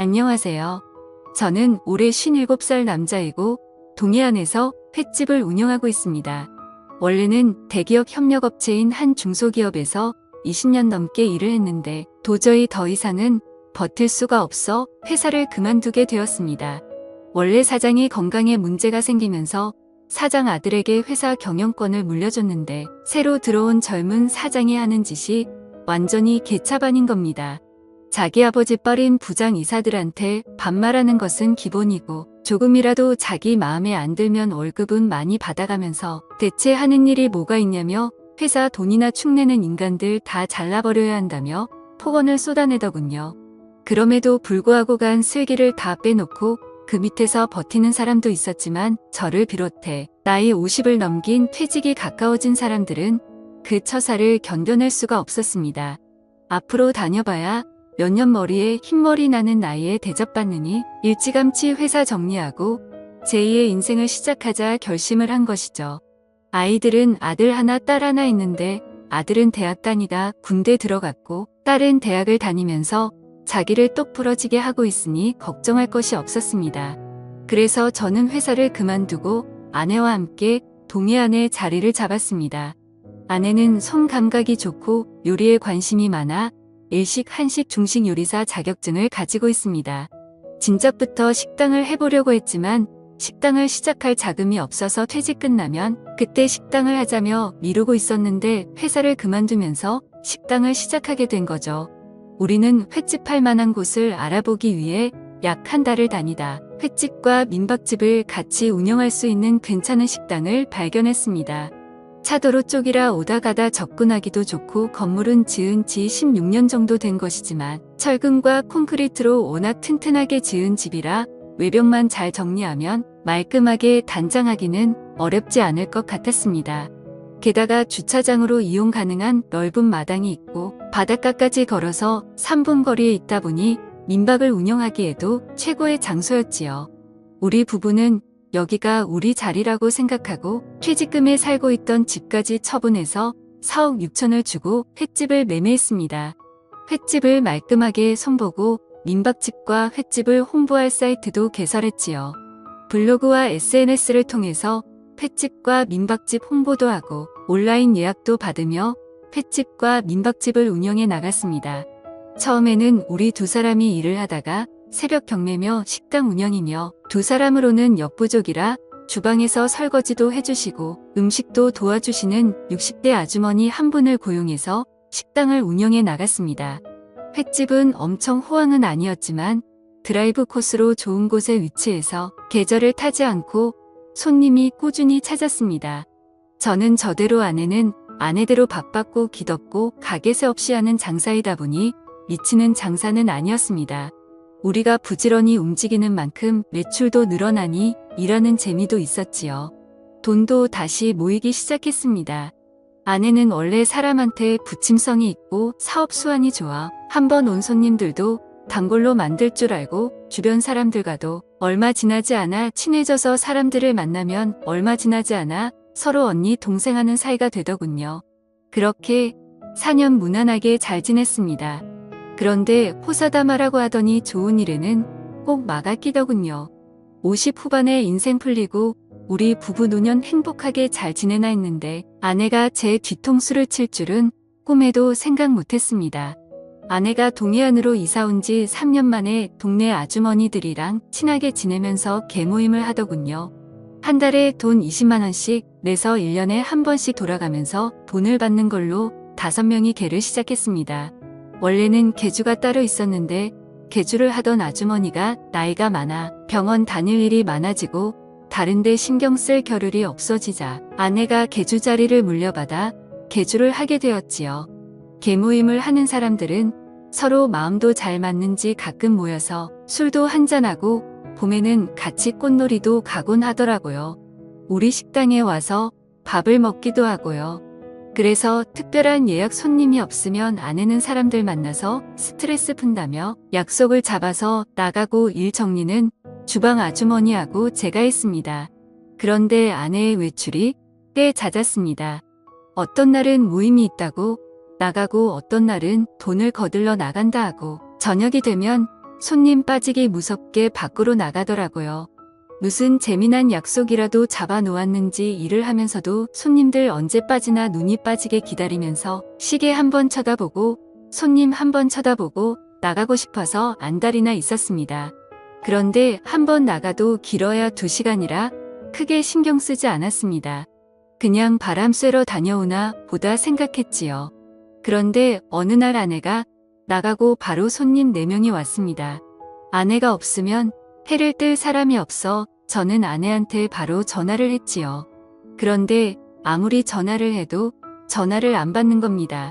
안녕하세요. 저는 올해 57살 남자이고 동해안에서 횟집을 운영하고 있습니다. 원래는 대기업 협력업체인 한 중소기업에서 20년 넘게 일을 했는데 도저히 더 이상은 버틸 수가 없어 회사를 그만두게 되었습니다. 원래 사장이 건강에 문제가 생기면서 사장 아들에게 회사 경영권을 물려줬는데 새로 들어온 젊은 사장이 하는 짓이 완전히 개차반인 겁니다. 자기 아버지 뻘인 부장 이사들한테 반말하는 것은 기본이고 조금이라도 자기 마음에 안 들면 월급은 많이 받아가면서 대체 하는 일이 뭐가 있냐며 회사 돈이나 축내는 인간들 다 잘라버려야 한다며 폭언을 쏟아내더군요. 그럼에도 불구하고 간 슬기를 다 빼놓고 그 밑에서 버티는 사람도 있었지만 저를 비롯해 나이 50을 넘긴 퇴직이 가까워진 사람들은 그 처사를 견뎌낼 수가 없었습니다. 앞으로 다녀봐야 몇 년 머리에 흰머리 나는 나이에 대접받느니 일찌감치 회사 정리하고 제2의 인생을 시작하자 결심을 한 것이죠. 아이들은 아들 하나 딸 하나 있는데 아들은 대학 다니다 군대 들어갔고 딸은 대학을 다니면서 자기를 똑 부러지게 하고 있으니 걱정할 것이 없었습니다. 그래서 저는 회사를 그만두고 아내와 함께 동해안에 자리를 잡았습니다. 아내는 손 감각이 좋고 요리에 관심이 많아 일식, 한식, 중식 요리사 자격증을 가지고 있습니다. 진작부터 식당을 해보려고 했지만 식당을 시작할 자금이 없어서 퇴직 끝나면 그때 식당을 하자며 미루고 있었는데 회사를 그만두면서 식당을 시작하게 된 거죠. 우리는 횟집 할 만한 곳을 알아보기 위해 약 한 달을 다니다 횟집과 민박집을 같이 운영할 수 있는 괜찮은 식당을 발견했습니다. 차도로 쪽이라 오다 가다 접근하기도 좋고 건물은 지은 지 16년 정도 된 것이지만 철근과 콘크리트로 워낙 튼튼하게 지은 집이라 외벽만 잘 정리하면 말끔하게 단장하기는 어렵지 않을 것 같았습니다. 게다가 주차장으로 이용 가능한 넓은 마당이 있고 바닷가까지 걸어서 3분 거리에 있다 보니 민박을 운영하기에도 최고의 장소였지요. 우리 부부는 여기가 우리 자리라고 생각하고 퇴직금에 살고 있던 집까지 처분해서 4억 6천을 주고 횟집을 매매했습니다. 횟집을 말끔하게 손보고 민박집과 횟집을 홍보할 사이트도 개설했지요. 블로그와 SNS를 통해서 횟집과 민박집 홍보도 하고 온라인 예약도 받으며 횟집과 민박집을 운영해 나갔습니다. 처음에는 우리 두 사람이 일을 하다가 새벽 경매며 식당 운영이며 두 사람으로는 역부족이라 주방에서 설거지도 해주시고 음식도 도와주시는 60대 아주머니 한 분을 고용해서 식당을 운영해 나갔습니다. 횟집은 엄청 호황은 아니었지만 드라이브 코스로 좋은 곳에 위치해서 계절을 타지 않고 손님이 꾸준히 찾았습니다. 저는 저대로 아내는 아내대로 바빴고 기덥고 가게세 없이 하는 장사이다 보니 미치는 장사는 아니었습니다. 우리가 부지런히 움직이는 만큼 매출도 늘어나니 일하는 재미도 있었지요. 돈도 다시 모이기 시작했습니다. 아내는 원래 사람한테 부침성이 있고 사업 수완이 좋아 한 번 온 손님들도 단골로 만들 줄 알고 주변 사람들과도 얼마 지나지 않아 친해져서 사람들을 만나면 얼마 지나지 않아 서로 언니 동생 하는 사이가 되더군요. 그렇게 4년 무난하게 잘 지냈습니다. 그런데 호사다마라고 하더니 좋은 일에는 꼭 막아 끼더군요. 50 후반에 인생 풀리고 우리 부부 노년 행복하게 잘 지내나 했는데 아내가 제 뒤통수를 칠 줄은 꿈에도 생각 못했습니다. 아내가 동해안으로 이사 온 지 3년 만에 동네 아주머니들이랑 친하게 지내면서 개모임을 하더군요. 한 달에 돈 20만 원씩 내서 1년에 한 번씩 돌아가면서 돈을 받는 걸로 다섯 명이 개를 시작했습니다. 원래는 개주가 따로 있었는데 개주를 하던 아주머니가 나이가 많아 병원 다닐 일이 많아지고 다른데 신경 쓸 겨를이 없어지자 아내가 개주 자리를 물려받아 개주를 하게 되었지요. 개모임을 하는 사람들은 서로 마음도 잘 맞는지 가끔 모여서 술도 한잔하고 봄에는 같이 꽃놀이도 가곤 하더라고요. 우리 식당에 와서 밥을 먹기도 하고요. 그래서 특별한 예약 손님이 없으면 아내는 사람들 만나서 스트레스 푼다며 약속을 잡아서 나가고 일 정리는 주방 아주머니하고 제가 했습니다. 그런데 아내의 외출이 꽤 잦았습니다. 어떤 날은 모임이 있다고 나가고 어떤 날은 돈을 거들러 나간다 하고 저녁이 되면 손님 빠지기 무섭게 밖으로 나가더라고요. 무슨 재미난 약속이라도 잡아 놓았는지 일을 하면서도 손님들 언제 빠지나 눈이 빠지게 기다리면서 시계 한 번 쳐다보고 손님 한 번 쳐다보고 나가고 싶어서 안달이나 있었습니다. 그런데 한 번 나가도 길어야 두 시간이라 크게 신경 쓰지 않았습니다. 그냥 바람 쐬러 다녀오나 보다 생각했지요. 그런데 어느 날 아내가 나가고 바로 손님 4명이 왔습니다. 아내가 없으면 해를 뜰 사람이 없어 저는 아내한테 바로 전화를 했지요. 그런데 아무리 전화를 해도 전화를 안 받는 겁니다.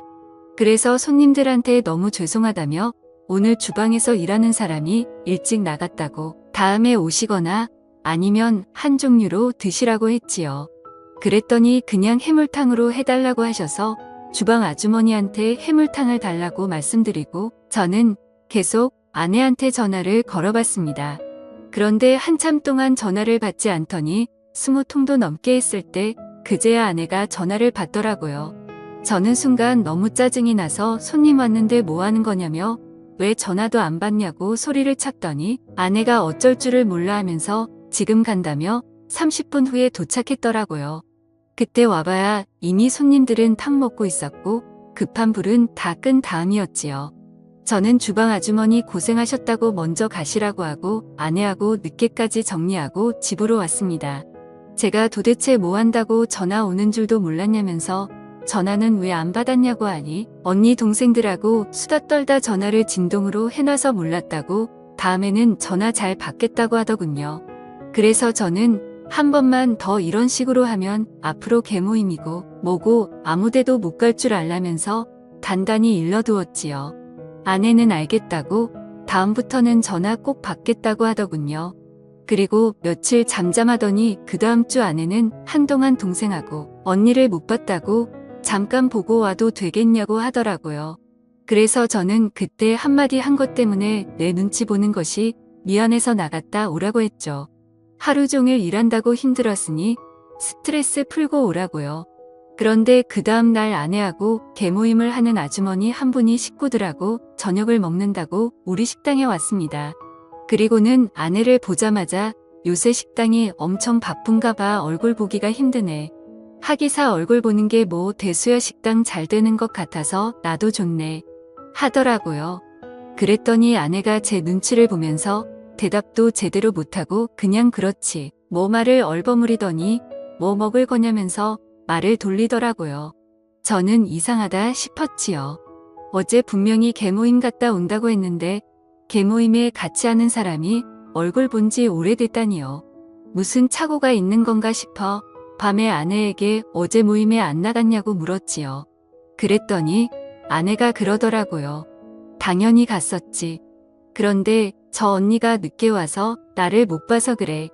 그래서 손님들한테 너무 죄송하다며 오늘 주방에서 일하는 사람이 일찍 나갔다고 다음에 오시거나 아니면 한 종류로 드시라고 했지요. 그랬더니 그냥 해물탕으로 해달라고 하셔서 주방 아주머니한테 해물탕을 달라고 말씀드리고 저는 계속 아내한테 전화를 걸어봤습니다. 그런데 한참 동안 전화를 받지 않더니 스무 통도 넘게 했을 때 그제야 아내가 전화를 받더라고요. 저는 순간 너무 짜증이 나서 손님 왔는데 뭐 하는 거냐며 왜 전화도 안 받냐고 소리를 쳤더니 아내가 어쩔 줄을 몰라 하면서 지금 간다며 30분 후에 도착했더라고요. 그때 와봐야 이미 손님들은 탕 먹고 있었고 급한 불은 다 끈 다음이었지요. 저는 주방 아주머니 고생하셨다고 먼저 가시라고 하고 아내하고 늦게까지 정리하고 집으로 왔습니다. 제가 도대체 뭐 한다고 전화 오는 줄도 몰랐냐면서 전화는 왜 안 받았냐고 하니 언니 동생들하고 수다 떨다 전화를 진동으로 해놔서 몰랐다고 다음에는 전화 잘 받겠다고 하더군요. 그래서 저는 한 번만 더 이런 식으로 하면 앞으로 개모임이고 뭐고 아무데도 못 갈 줄 알라면서 단단히 일러두었지요. 아내는 알겠다고 다음부터는 전화 꼭 받겠다고 하더군요. 그리고 며칠 잠잠하더니 그 다음 주 아내는 한동안 동생하고 언니를 못 봤다고 잠깐 보고 와도 되겠냐고 하더라고요. 그래서 저는 그때 한마디 한 것 때문에 내 눈치 보는 것이 미안해서 나갔다 오라고 했죠. 하루 종일 일한다고 힘들었으니 스트레스 풀고 오라고요. 그런데 그 다음날 아내하고 개모임을 하는 아주머니 한 분이 식구들하고 저녁을 먹는다고 우리 식당에 왔습니다. 그리고는 아내를 보자마자 요새 식당이 엄청 바쁜가 봐 얼굴 보기가 힘드네. 하기사 얼굴 보는 게 뭐 대수야 식당 잘 되는 것 같아서 나도 좋네. 하더라고요. 그랬더니 아내가 제 눈치를 보면서 대답도 제대로 못하고 그냥 그렇지. 뭐 말을 얼버무리더니 뭐 먹을 거냐면서 말을 돌리더라고요. 저는 이상하다 싶었지요. 어제 분명히 개모임 갔다 온다고 했는데 개모임에 같이 하는 사람이 얼굴 본 지 오래됐다니요. 무슨 착오가 있는 건가 싶어 밤에 아내에게 어제 모임에 안 나갔냐고 물었지요. 그랬더니 아내가 그러더라고요. 당연히 갔었지. 그런데 저 언니가 늦게 와서 나를 못 봐서 그래.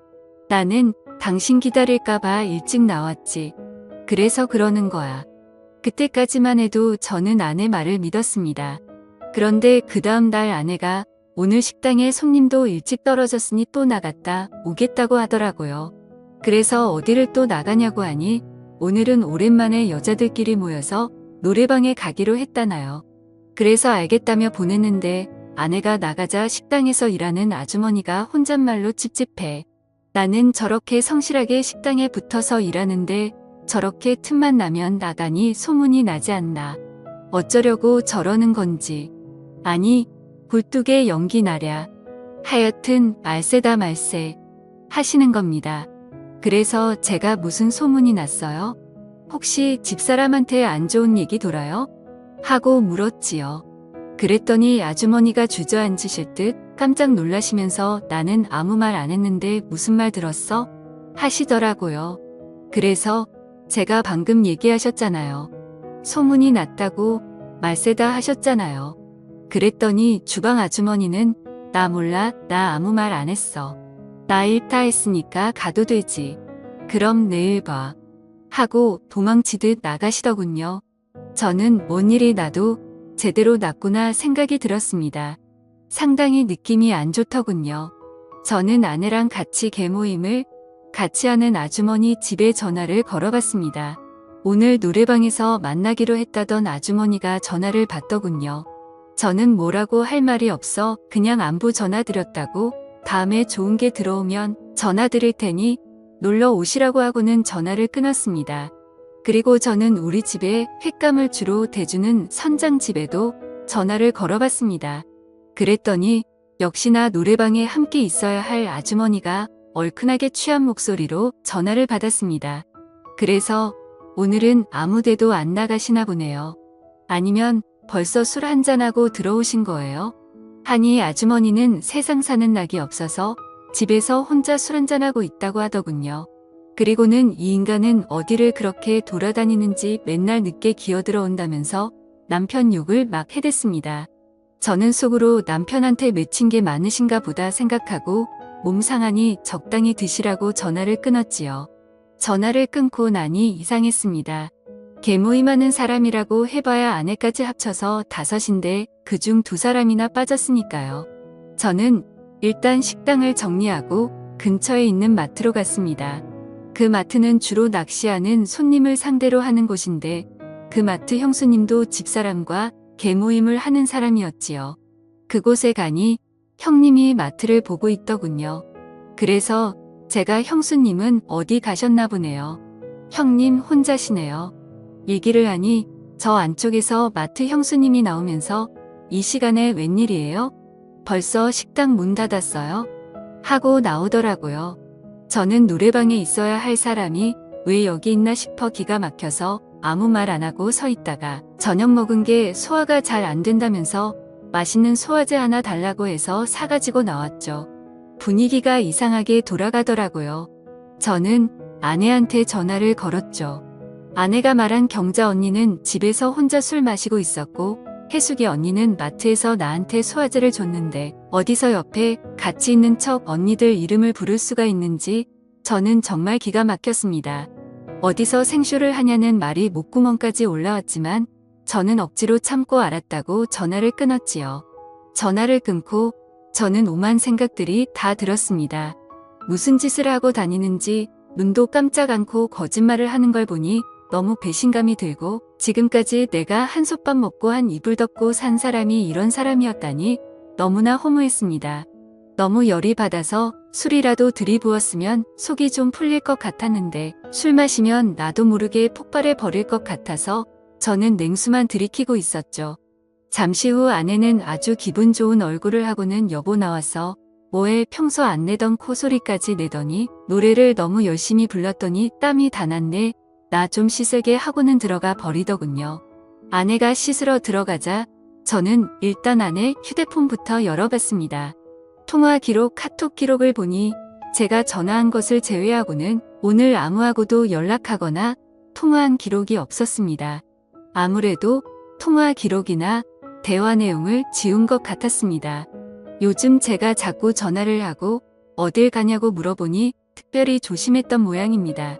나는 당신 기다릴까봐 일찍 나왔지. 그래서 그러는 거야. 그때까지만 해도 저는 아내 말을 믿었습니다. 그런데 그 다음 날 아내가 오늘 식당에 손님도 일찍 떨어졌으니 또 나갔다 오겠다고 하더라고요. 그래서 어디를 또 나가냐고 하니 오늘은 오랜만에 여자들끼리 모여서 노래방에 가기로 했다나요. 그래서 알겠다며 보냈는데 아내가 나가자 식당에서 일하는 아주머니가 혼잣말로 찝찝해. 나는 저렇게 성실하게 식당에 붙어서 일하는데 저렇게 틈만 나면 나가니 소문이 나지 않나. 어쩌려고 저러는 건지. 아니, 굴뚝에 연기 나랴. 하여튼 말세다 말세. 하시는 겁니다. 그래서 제가 무슨 소문이 났어요? 혹시 집사람한테 안 좋은 얘기 돌아요? 하고 물었지요. 그랬더니 아주머니가 주저앉으실 듯 깜짝 놀라시면서 나는 아무 말 안 했는데 무슨 말 들었어? 하시더라고요. 그래서 제가 방금 얘기하셨잖아요. 소문이 났다고 말세다 하셨잖아요. 그랬더니 주방 아주머니는 나 몰라, 나 아무 말 안 했어. 나 일타 했으니까 가도 되지. 그럼 내일 봐. 하고 도망치듯 나가시더군요. 저는 뭔 일이 나도 제대로 났구나 생각이 들었습니다. 상당히 느낌이 안 좋더군요. 저는 아내랑 같이 개모임을 같이 하는 아주머니 집에 전화를 걸어봤습니다. 오늘 노래방에서 만나기로 했다던 아주머니가 전화를 받더군요. 저는 뭐라고 할 말이 없어 그냥 안부 전화 드렸다고 다음에 좋은 게 들어오면 전화 드릴 테니 놀러 오시라고 하고는 전화를 끊었습니다. 그리고 저는 우리 집에 횟감을 주로 대주는 선장 집에도 전화를 걸어봤습니다. 그랬더니 역시나 노래방에 함께 있어야 할 아주머니가 얼큰하게 취한 목소리로 전화를 받았습니다. 그래서 오늘은 아무 데도 안 나가시나 보네요. 아니면 벌써 술 한잔하고 들어오신 거예요? 하니 아주머니는 세상 사는 낙이 없어서 집에서 혼자 술 한잔하고 있다고 하더군요. 그리고는 이 인간은 어디를 그렇게 돌아다니는지 맨날 늦게 기어들어온다면서 남편 욕을 막 해댔습니다. 저는 속으로 남편한테 맺힌 게 많으신가 보다 생각하고 몸 상하니 적당히 드시라고 전화를 끊었지요. 전화를 끊고 나니 이상했습니다. 개모임하는 사람이라고 해봐야 아내까지 합쳐서 다섯인데 그중 두 사람이나 빠졌으니까요. 저는 일단 식당을 정리하고 근처에 있는 마트로 갔습니다. 그 마트는 주로 낚시하는 손님을 상대로 하는 곳인데 그 마트 형수님도 집사람과 개모임을 하는 사람이었지요. 그곳에 가니 형님이 마트를 보고 있더군요. 그래서 제가 형수님은 어디 가셨나 보네요. 형님 혼자시네요. 얘기를 하니 저 안쪽에서 마트 형수님이 나오면서 이 시간에 웬일이에요? 벌써 식당 문 닫았어요? 하고 나오더라고요. 저는 노래방에 있어야 할 사람이 왜 여기 있나 싶어 기가 막혀서 아무 말 안 하고 서 있다가 저녁 먹은 게 소화가 잘 안 된다면서 맛있는 소화제 하나 달라고 해서 사가지고 나왔죠. 분위기가 이상하게 돌아가더라고요. 저는 아내한테 전화를 걸었죠. 아내가 말한 경자 언니는 집에서 혼자 술 마시고 있었고 해숙이 언니는 마트에서 나한테 소화제를 줬는데 어디서 옆에 같이 있는 척 언니들 이름을 부를 수가 있는지 저는 정말 기가 막혔습니다. 어디서 생쇼를 하냐는 말이 목구멍까지 올라왔지만 저는 억지로 참고 알았다고 전화를 끊었지요. 전화를 끊고 저는 오만 생각들이 다 들었습니다. 무슨 짓을 하고 다니는지 눈도 깜짝 않고 거짓말을 하는 걸 보니 너무 배신감이 들고 지금까지 내가 한솥밥 먹고 한 이불 덮고 산 사람이 이런 사람이었다니 너무나 허무했습니다. 너무 열이 받아서 술이라도 들이부었으면 속이 좀 풀릴 것 같았는데 술 마시면 나도 모르게 폭발해 버릴 것 같아서 저는 냉수만 들이키고 있었죠. 잠시 후 아내는 아주 기분 좋은 얼굴을 하고는 여보 나와서 뭐해 평소 안 내던 코소리까지 내더니 노래를 너무 열심히 불렀더니 땀이 다 났네. 나 좀 씻을게 하고는 들어가 버리더군요. 아내가 씻으러 들어가자 저는 일단 아내 휴대폰부터 열어봤습니다. 통화 기록, 카톡 기록을 보니 제가 전화한 것을 제외하고는 오늘 아무하고도 연락하거나 통화한 기록이 없었습니다. 아무래도 통화 기록이나 대화 내용을 지운 것 같았습니다. 요즘 제가 자꾸 전화를 하고 어딜 가냐고 물어보니 특별히 조심했던 모양입니다.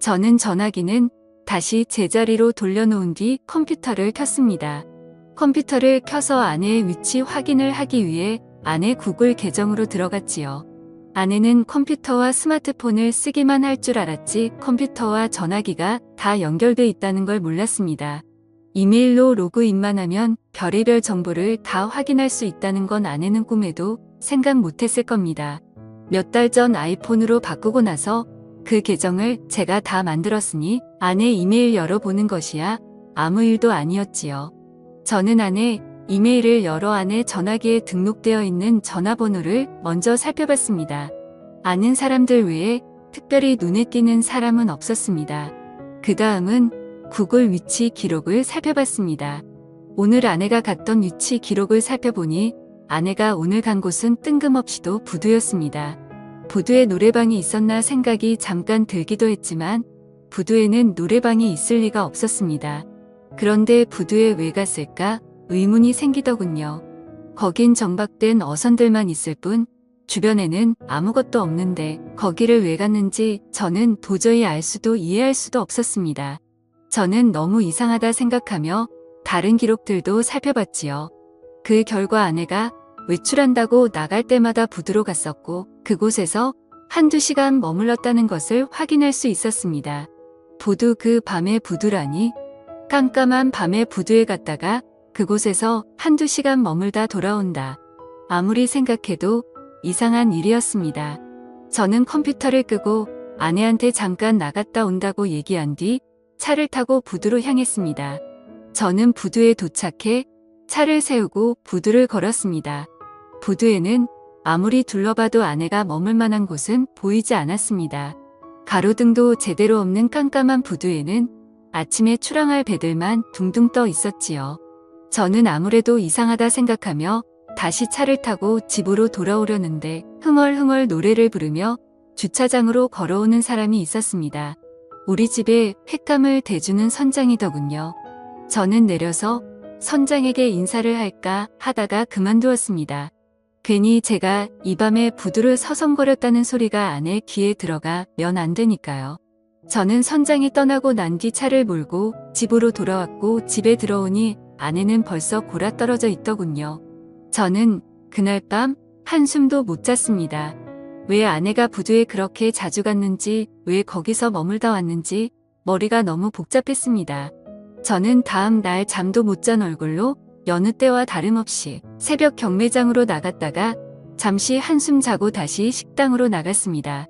저는 전화기는 다시 제자리로 돌려놓은 뒤 컴퓨터를 켰습니다. 컴퓨터를 켜서 아내의 위치 확인을 하기 위해 아내 구글 계정으로 들어갔지요. 아내는 컴퓨터와 스마트폰을 쓰기만 할 줄 알았지 컴퓨터와 전화기가 다 연결돼 있다는 걸 몰랐습니다. 이메일로 로그인만 하면 별의별 정보를 다 확인할 수 있다는 건 아내는 꿈에도 생각 못했을 겁니다. 몇 달 전 아이폰으로 바꾸고 나서 그 계정을 제가 다 만들었으니 아내 이메일 열어보는 것이야 아무 일도 아니었지요. 저는 아내 이메일을 열어 아내 전화기에 등록되어 있는 전화번호를 먼저 살펴봤습니다. 아는 사람들 외에 특별히 눈에 띄는 사람은 없었습니다. 그 다음은 구글 위치 기록을 살펴봤습니다. 오늘 아내가 갔던 위치 기록을 살펴보니 아내가 오늘 간 곳은 뜬금없이도 부두였습니다. 부두에 노래방이 있었나 생각이 잠깐 들기도 했지만 부두에는 노래방이 있을 리가 없었습니다. 그런데 부두에 왜 갔을까 의문이 생기더군요. 거긴 정박된 어선들만 있을 뿐 주변에는 아무것도 없는데 거기를 왜 갔는지 저는 도저히 알 수도 이해할 수도 없었습니다. 저는 너무 이상하다 생각하며 다른 기록들도 살펴봤지요. 그 결과 아내가 외출한다고 나갈 때마다 부두로 갔었고 그곳에서 한두 시간 머물렀다는 것을 확인할 수 있었습니다. 부두 그 밤에 부두라니 깜깜한 밤에 부두에 갔다가 그곳에서 한두 시간 머물다 돌아온다. 아무리 생각해도 이상한 일이었습니다. 저는 컴퓨터를 끄고 아내한테 잠깐 나갔다 온다고 얘기한 뒤 차를 타고 부두로 향했습니다. 저는 부두에 도착해 차를 세우고 부두를 걸었습니다. 부두에는 아무리 둘러봐도 아내가 머물 만한 곳은 보이지 않았습니다. 가로등도 제대로 없는 깜깜한 부두에는 아침에 출항할 배들만 둥둥 떠 있었지요. 저는 아무래도 이상하다 생각하며 다시 차를 타고 집으로 돌아오려는데 흥얼흥얼 노래를 부르며 주차장으로 걸어오는 사람이 있었습니다. 우리 집에 횟감을 대주는 선장이더군요. 저는 내려서 선장에게 인사를 할까 하다가 그만두었습니다. 괜히 제가 이 밤에 부두를 서성거렸다는 소리가 아내 귀에 들어가 면 안 되니까요. 저는 선장이 떠나고 난 뒤 차를 몰고 집으로 돌아왔고 집에 들어오니 아내는 벌써 골아 떨어져 있더군요. 저는 그날 밤 한숨도 못 잤습니다. 왜 아내가 부두에 그렇게 자주 갔는지, 왜 거기서 머물다 왔는지 머리가 너무 복잡했습니다. 저는 다음 날 잠도 못 잔 얼굴로 여느 때와 다름없이 새벽 경매장으로 나갔다가 잠시 한숨 자고 다시 식당으로 나갔습니다.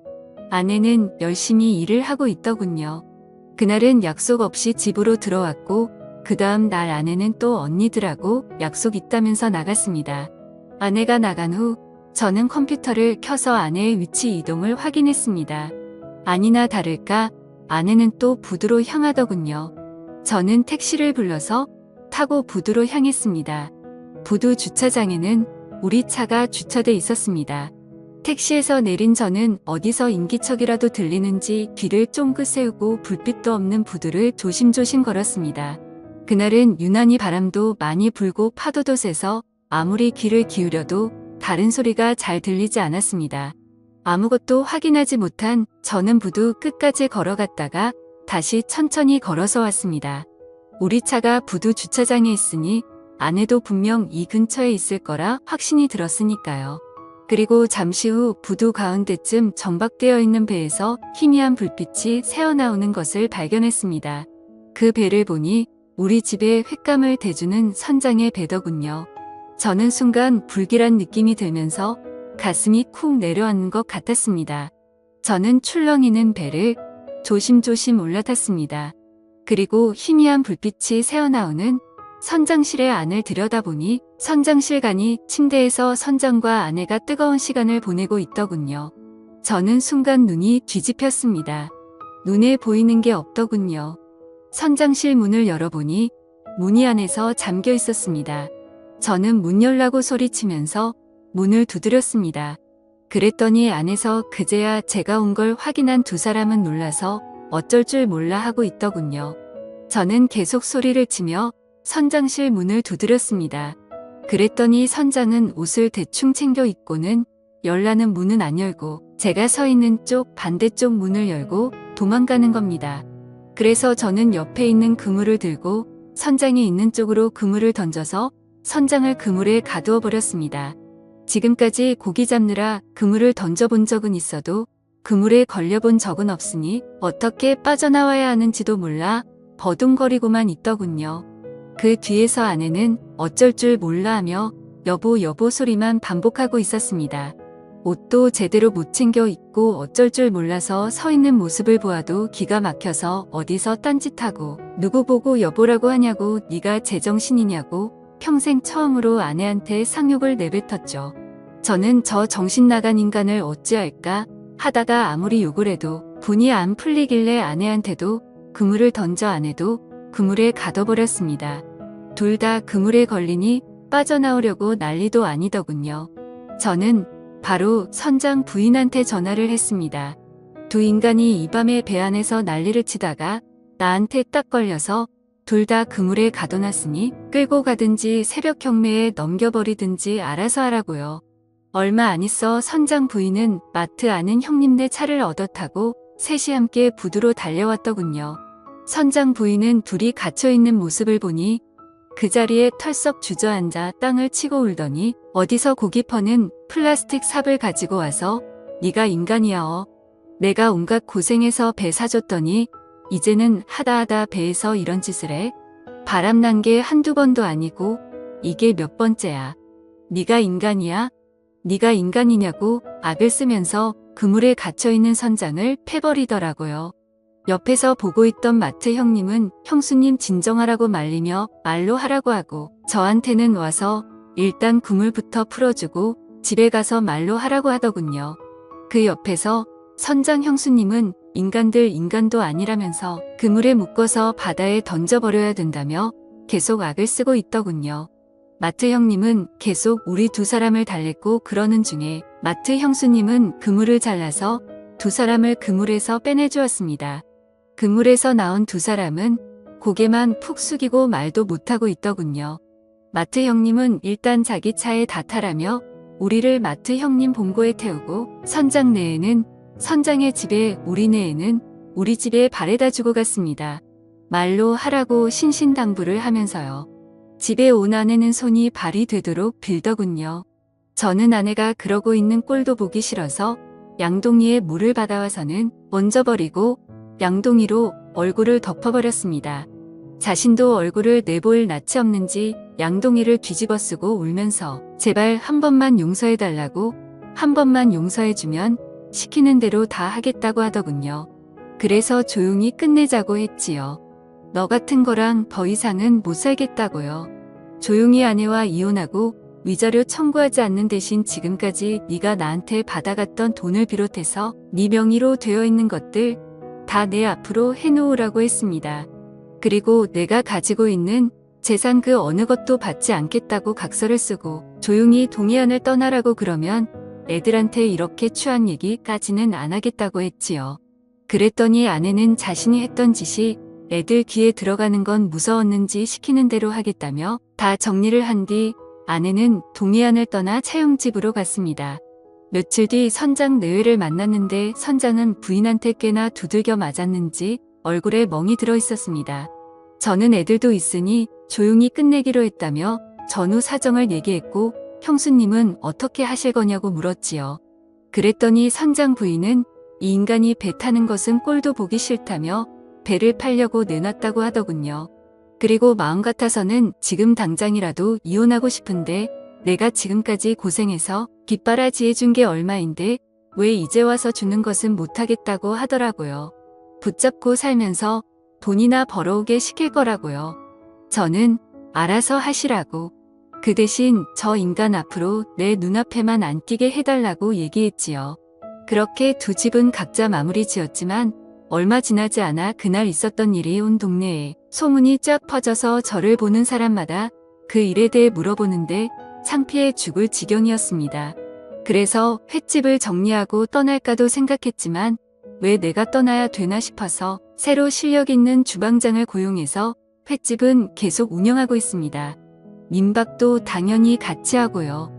아내는 열심히 일을 하고 있더군요. 그날은 약속 없이 집으로 들어왔고 그 다음 날 아내는 또 언니들하고 약속 있다면서 나갔습니다. 아내가 나간 후 저는 컴퓨터를 켜서 아내의 위치 이동을 확인했습니다. 아니나 다를까 아내는 또 부두로 향하더군요. 저는 택시를 불러서 타고 부두로 향했습니다. 부두 주차장에는 우리 차가 주차돼 있었습니다. 택시에서 내린 저는 어디서 인기척이라도 들리는지 귀를 쫑긋 세우고 불빛도 없는 부두를 조심조심 걸었습니다. 그날은 유난히 바람도 많이 불고 파도도 세서 아무리 귀를 기울여도 다른 소리가 잘 들리지 않았습니다. 아무것도 확인하지 못한 저는 부두 끝까지 걸어갔다가 다시 천천히 걸어서 왔습니다. 우리 차가 부두 주차장에 있으니 아내도 분명 이 근처에 있을 거라 확신이 들었으니까요. 그리고 잠시 후 부두 가운데쯤 정박되어 있는 배에서 희미한 불빛이 새어나오는 것을 발견했습니다. 그 배를 보니 우리 집에 횟감을 대주는 선장의 배더군요. 저는 순간 불길한 느낌이 들면서 가슴이 쿵 내려앉는 것 같았습니다. 저는 출렁이는 배를 조심조심 올라탔습니다. 그리고 희미한 불빛이 새어나오는 선장실의 안을 들여다보니 선장실간이 침대에서 선장과 아내가 뜨거운 시간을 보내고 있더군요. 저는 순간 눈이 뒤집혔습니다. 눈에 보이는 게 없더군요. 선장실 문을 열어보니 문이 안에서 잠겨 있었습니다. 저는 문 열라고 소리치면서 문을 두드렸습니다. 그랬더니 안에서 그제야 제가 온 걸 확인한 두 사람은 놀라서 어쩔 줄 몰라 하고 있더군요. 저는 계속 소리를 치며 선장실 문을 두드렸습니다. 그랬더니 선장은 옷을 대충 챙겨 입고는 열라는 문은 안 열고 제가 서 있는 쪽 반대쪽 문을 열고 도망가는 겁니다. 그래서 저는 옆에 있는 그물을 들고 선장이 있는 쪽으로 그물을 던져서 선장을 그물에 가두어 버렸습니다. 지금까지 고기 잡느라 그물을 던져본 적은 있어도 그물에 걸려본 적은 없으니 어떻게 빠져나와야 하는지도 몰라 버둥거리고만 있더군요. 그 뒤에서 아내는 어쩔 줄 몰라 하며 여보 여보 소리만 반복하고 있었습니다. 옷도 제대로 못 챙겨 입고 어쩔 줄 몰라서 서 있는 모습을 보아도 기가 막혀서 어디서 딴짓하고 누구 보고 여보라고 하냐고 네가 제정신이냐고 평생 처음으로 아내한테 상욕을 내뱉었죠. 저는 저 정신 나간 인간을 어찌할까 하다가 아무리 욕을 해도 분이 안 풀리길래 아내한테도 그물을 던져 아내도 그물에 가둬버렸습니다. 둘 다 그물에 걸리니 빠져나오려고 난리도 아니더군요. 저는 바로 선장 부인한테 전화를 했습니다. 두 인간이 이 밤에 배 안에서 난리를 치다가 나한테 딱 걸려서 둘 다 그물에 가둬놨으니 끌고 가든지 새벽 경매에 넘겨버리든지 알아서 하라고요. 얼마 안 있어 선장 부인은 마트 아는 형님네 차를 얻어 타고 셋이 함께 부두로 달려왔더군요. 선장 부인은 둘이 갇혀있는 모습을 보니 그 자리에 털썩 주저앉아 땅을 치고 울더니 어디서 고기 퍼는 플라스틱 삽을 가지고 와서 네가 인간이야 어. 내가 온갖 고생해서 배 사줬더니 이제는 하다하다 배에서 이런 짓을 해. 바람난 게 한두 번도 아니고 이게 몇 번째야. 네가 인간이야? 네가 인간이냐고 악을 쓰면서 그물에 갇혀있는 선장을 패버리더라고요. 옆에서 보고 있던 마트 형님은 형수님 진정하라고 말리며 말로 하라고 하고 저한테는 와서 일단 그물부터 풀어주고 집에 가서 말로 하라고 하더군요. 그 옆에서 선장 형수님은 인간들 인간도 아니라면서 그물에 묶어서 바다에 던져버려야 된다며 계속 악을 쓰고 있더군요. 마트 형님은 계속 우리 두 사람을 달랬고 그러는 중에 마트 형수님은 그물을 잘라서 두 사람을 그물에서 빼내주었습니다. 그물에서 나온 두 사람은 고개만 푹 숙이고 말도 못하고 있더군요. 마트 형님은 일단 자기 차에 다 타라며 우리를 마트 형님 본고에 태우고 선장 내에는 선장의 집에 우리 내에는 우리 집에 바래다 주고 갔습니다. 말로 하라고 신신당부를 하면서요. 집에 온 아내는 손이 발이 되도록 빌더군요. 저는 아내가 그러고 있는 꼴도 보기 싫어서 양동이에 물을 받아와서는 먼저 버리고 양동이로 얼굴을 덮어버렸습니다. 자신도 얼굴을 내보일 낯이 없는지 양동이를 뒤집어 쓰고 울면서 제발 한 번만 용서해달라고 한 번만 용서해주면 시키는 대로 다 하겠다고 하더군요. 그래서 조용히 끝내자고 했지요. 너 같은 거랑 더 이상은 못 살겠다고요. 조용히 아내와 이혼하고 위자료 청구하지 않는 대신 지금까지 네가 나한테 받아갔던 돈을 비롯해서 네 명의로 되어 있는 것들 다 내 앞으로 해놓으라고 했습니다. 그리고 내가 가지고 있는 재산 그 어느 것도 받지 않겠다고 각서를 쓰고 조용히 동해안을 떠나라고 그러면 애들한테 이렇게 취한 얘기까지는 안 하겠다고 했지요. 그랬더니 아내는 자신이 했던 짓이 애들 귀에 들어가는 건 무서웠는지 시키는 대로 하겠다며 다 정리를 한 뒤 아내는 동해안을 떠나 차용집으로 갔습니다. 며칠 뒤 선장 내외를 만났는데 선장은 부인한테 꽤나 두들겨 맞았는지 얼굴에 멍이 들어 있었습니다. 저는 애들도 있으니 조용히 끝내기로 했다며 전후 사정을 얘기했고 형수님은 어떻게 하실 거냐고 물었지요. 그랬더니 선장 부인은 이 인간이 배 타는 것은 꼴도 보기 싫다며 배를 팔려고 내놨다고 하더군요. 그리고 마음 같아서는 지금 당장이라도 이혼하고 싶은데 내가 지금까지 고생해서 뒷바라지 해 준 게 얼마인데 왜 이제 와서 주는 것은 못하겠다고 하더라고요. 붙잡고 살면서 돈이나 벌어오게 시킬 거라고요. 저는 알아서 하시라고. 그 대신 저 인간 앞으로 내 눈앞에만 안 띄게 해달라고 얘기했지요. 그렇게 두 집은 각자 마무리 지었지만 얼마 지나지 않아 그날 있었던 일이 온 동네에 소문이 쫙 퍼져서 저를 보는 사람마다 그 일에 대해 물어보는데 창피해 죽을 지경이었습니다. 그래서 횟집을 정리하고 떠날까도 생각했지만 왜 내가 떠나야 되나 싶어서 새로 실력 있는 주방장을 고용해서 횟집은 계속 운영하고 있습니다. 민박도 당연히 같이 하고요.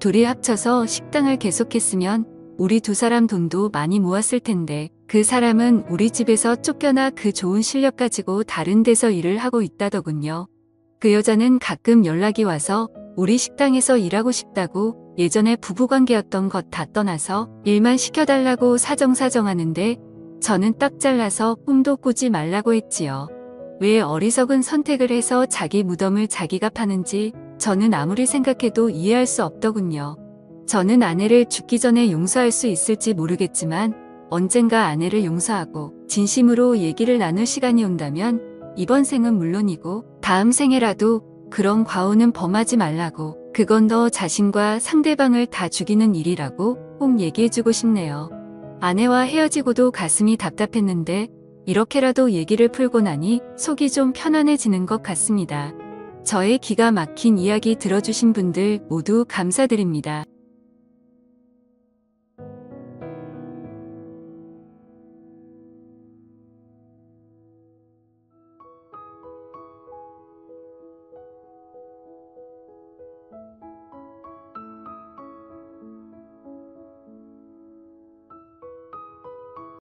둘이 합쳐서 식당을 계속했으면 우리 두 사람 돈도 많이 모았을 텐데 그 사람은 우리 집에서 쫓겨나 그 좋은 실력 가지고 다른 데서 일을 하고 있다더군요. 그 여자는 가끔 연락이 와서 우리 식당에서 일하고 싶다고 예전에 부부관계였던 것 다 떠나서 일만 시켜달라고 사정사정하는데 저는 딱 잘라서 꿈도 꾸지 말라고 했지요. 왜 어리석은 선택을 해서 자기 무덤을 자기가 파는지 저는 아무리 생각해도 이해할 수 없더군요. 저는 아내를 죽기 전에 용서할 수 있을지 모르겠지만 언젠가 아내를 용서하고 진심으로 얘기를 나눌 시간이 온다면 이번 생은 물론이고 다음 생에라도 그런 과오는 범하지 말라고 그건 너 자신과 상대방을 다 죽이는 일이라고 꼭 얘기해주고 싶네요. 아내와 헤어지고도 가슴이 답답했는데 이렇게라도 얘기를 풀고 나니 속이 좀 편안해지는 것 같습니다. 저의 기가 막힌 이야기 들어주신 분들 모두 감사드립니다.